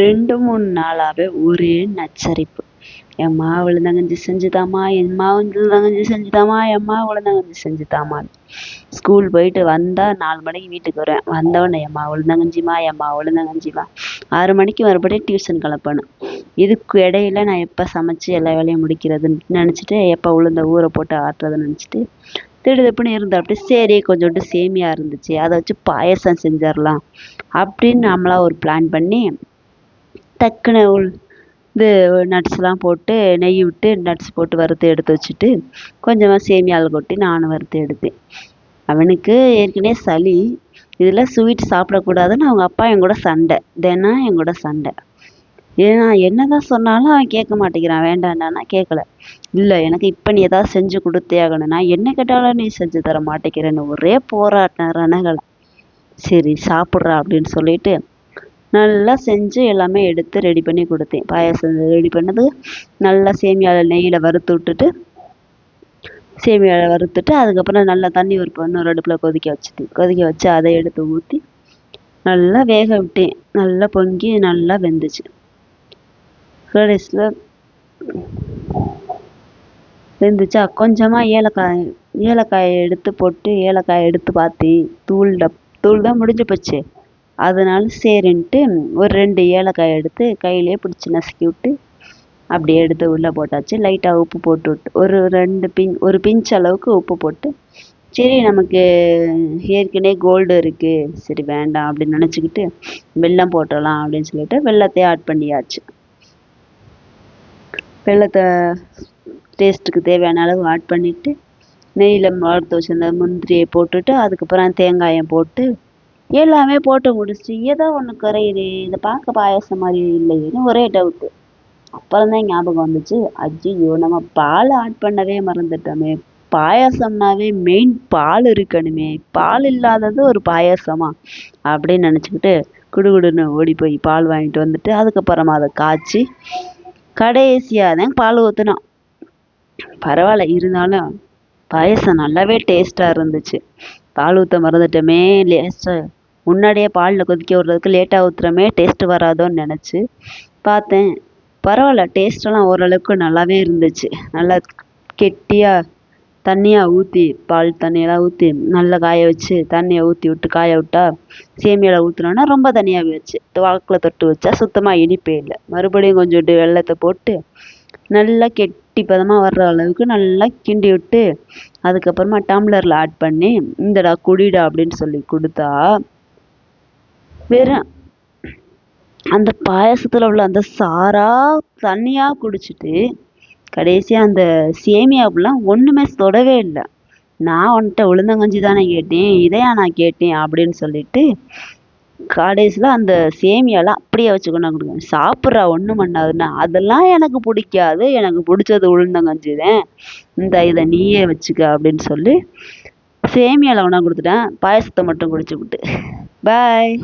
ரெண்டு மூணு நாளாகவே ஒரே நச்சரிப்பு. எம்மா உளுந்தங்கஞ்சி செஞ்சுதாம்மா எம்மா உளுந்தங்கஞ்சி செஞ்சுதாம்மா எம்மா உளுந்தங்கஞ்சி செஞ்சுதாம்மான்னு ஸ்கூல் போயிட்டு வந்தால் நாலு மணிக்கு வீட்டுக்கு வருவேன். வந்தவொடனே எம்மா உளுந்தங்கஞ்சிம்மா எம்மா உளுந்தங்கஞ்சிம்மா ஆறு மணிக்கு மறுபடியும் டியூஷன் கிளப்பணும். இதுக்கு இடையில நான் எப்போ சமைச்சி எல்லா வேலையும் முடிக்கிறதுன்னு நினச்சிட்டு எப்போ உளுந்த ஊற போட்டு ஆட்டுறதுன்னு நினச்சிட்டு திடுதிப்புன்னு இருந்தாப்படி சரி கொஞ்சோண்டு சேமியா இருந்துச்சு. அதை வச்சு பாயசம் செஞ்சிடலாம் அப்படின்னு நம்மளா ஒரு பிளான் பண்ணி டக்குன்னு உள் இது நட்ஸ்லாம் போட்டு நெய் விட்டு நட்ஸ் போட்டு வறுத்து எடுத்து வச்சுட்டு கொஞ்சமாக சேமியாவில் கொட்டி நானும் வறுத்து எடுத்தேன். அவனுக்கு ஏற்கனவே சளி. இதில் ஸ்வீட் சாப்பிடக்கூடாதுன்னு அவங்க அப்பா என் கூட சண்டை. தினம் என் கூட சண்டை. ஏன்னா என்ன தான் சொன்னாலும் அவன் கேட்க மாட்டேங்கிறான். வேண்டாண்டானா கேட்கல. இல்லை எனக்கு இப்போ நீ ஏதாவது செஞ்சு கொடுத்தே ஆகணும். நான் என்ன கேட்டாலும் நீ செஞ்சு தர மாட்டேங்கிறேன்னு ஒரே போராட்டம் ரணகலம் சரி சாப்பிட்றா அப்படின்னு சொல்லிட்டு நல்லா செஞ்சு எல்லாமே எடுத்து ரெடி பண்ணி கொடுத்தேன். பாயாசம் ரெடி பண்ணது நல்லா சேமியாவில் நெய்யில் வறுத்து விட்டுட்டு சேமியாவில் வறுத்துட்டு அதுக்கப்புறம் நல்லா தண்ணி ஒரு இன்னொரு அடுப்பில் கொதிக்க வச்சுட்டு கொதிக்க வச்சு அதை எடுத்து ஊற்றி நல்லா வேக விட்டேன். நல்லா பொங்கி நல்லா வெந்துச்சு. கடைசியில் வெந்துச்சா? கொஞ்சமாக ஏலக்காய் ஏலக்காயை எடுத்து போட்டு ஏலக்காயை எடுத்து பார்த்தேன். தூள் டப் தூள் தான் முடிஞ்சு போச்சு. அதனால சரின்ட்டு ஒரு ரெண்டு ஏலக்காய் எடுத்து கையிலே பிடிச்சி நசுக்கி விட்டு அப்படியே எடுத்து உள்ளே போட்டாச்சு. லைட்டாக உப்பு போட்டு விட்டு ஒரு ரெண்டு பின் ஒரு பிஞ்ச் அளவுக்கு உப்பு போட்டு சரி நமக்கு ஏற்கனவே கோல்டு இருக்குது சரி வேண்டாம் அப்படின்னு நினச்சிக்கிட்டு வெல்லம் போட்டுடலாம் அப்படின்னு சொல்லிட்டு வெள்ளத்தையே ஆட் பண்ணியாச்சு. வெல்லத்தை டேஸ்ட்டுக்கு தேவையான அளவு ஆட் பண்ணிவிட்டு நெய்யில் வறுத்து வச்சுருந்த முந்திரியை போட்டுட்டு அதுக்கப்புறம் தேங்காயை போட்டு எல்லாமே போட்டு முடிச்சுட்டு ஏதோ ஒன்று குறையுது. இதை பார்க்க பாயாசம் மாதிரி இல்லையேன்னு ஒரே டவுட்டு அப்புறம் தான் ஞாபகம் வந்துச்சு. அஜ்ஜியோ நம்ம பால் ஆட் பண்ணவே மறந்துட்டோமே. பாயாசம்னாவே மெயின் பால் இருக்கணுமே. பால் இல்லாதது ஒரு பாயாசமா? அப்படின்னு நினச்சிக்கிட்டு குடுகுடுன்னு ஓடி போய் பால் வாங்கிட்டு வந்துட்டு அதுக்கப்புறமா அதை காய்ச்சி கடைசியாக தான் பால் ஊற்றினோம் பரவாயில்ல இருந்தாலும் பாயசம் நல்லாவே டேஸ்ட்டாக இருந்துச்சு. பால் ஊற்ற மறந்துட்டோமே லேஸ்ட்டாக முன்னாடியே பாலில் கொதிக்க விட்றதுக்கு லேட்டாக ஊற்றுறோமே டேஸ்ட்டு வராதோன்னு நினச்சி பார்த்தேன். பரவாயில்ல டேஸ்ட்டெல்லாம் ஓரளவுக்கு நல்லாவே இருந்துச்சு. நல்லா கெட்டியாக தண்ணியாக ஊற்றி பால் தண்ணியெல்லாம் ஊற்றி நல்லா காய வச்சு தண்ணியை ஊற்றி விட்டு காய விட்டா சேமியாவில் ஊற்றுனோன்னா ரொம்ப தண்ணியாக போயிடுச்சு வாக்கில் தொட்டு வச்சா சுத்தமாக இனிப்பே இல்லை. மறுபடியும் கொஞ்சோண்டு வெல்லத்தை போட்டு நல்லா கெட்டி பதமாக வர்ற அளவுக்கு நல்லா கிண்டி விட்டு அதுக்கப்புறமா டம்ளரில் ஆட் பண்ணி இந்தடா குடிடா அப்படின்னு சொல்லி கொடுத்தா வெறும் அந்த பாயாசத்தில் உள்ள அந்த சாரா தண்ணியாக குடிச்சிட்டு கடைசியாக அந்த சேமியாவுலாம் ஒன்றுமே தொடவே இல்லை. நான் உன்கிட்ட உளுந்தங்கஞ்சி தானே கேட்டேன் இதையா நான் கேட்டேன் அப்படின்னு சொல்லிட்டு கடைசியில் அந்த சேமியாலாம் அப்படியே வச்சு கொண்டாந்து கொடுங்க சாப்பிட்றா ஒன்றும் பண்ணாதுன்னா. அதெல்லாம் எனக்கு பிடிக்காது. எனக்கு பிடிச்சது உளுந்தங்கஞ்சி தான். இந்த இதை நீயே வச்சுக்க அப்படின்னு சொல்லி சேமியாவில் கொண்டாந்து கொடுத்துட்டேன். பாயசத்தை மட்டும் குடிச்சு விட்டு. பாய்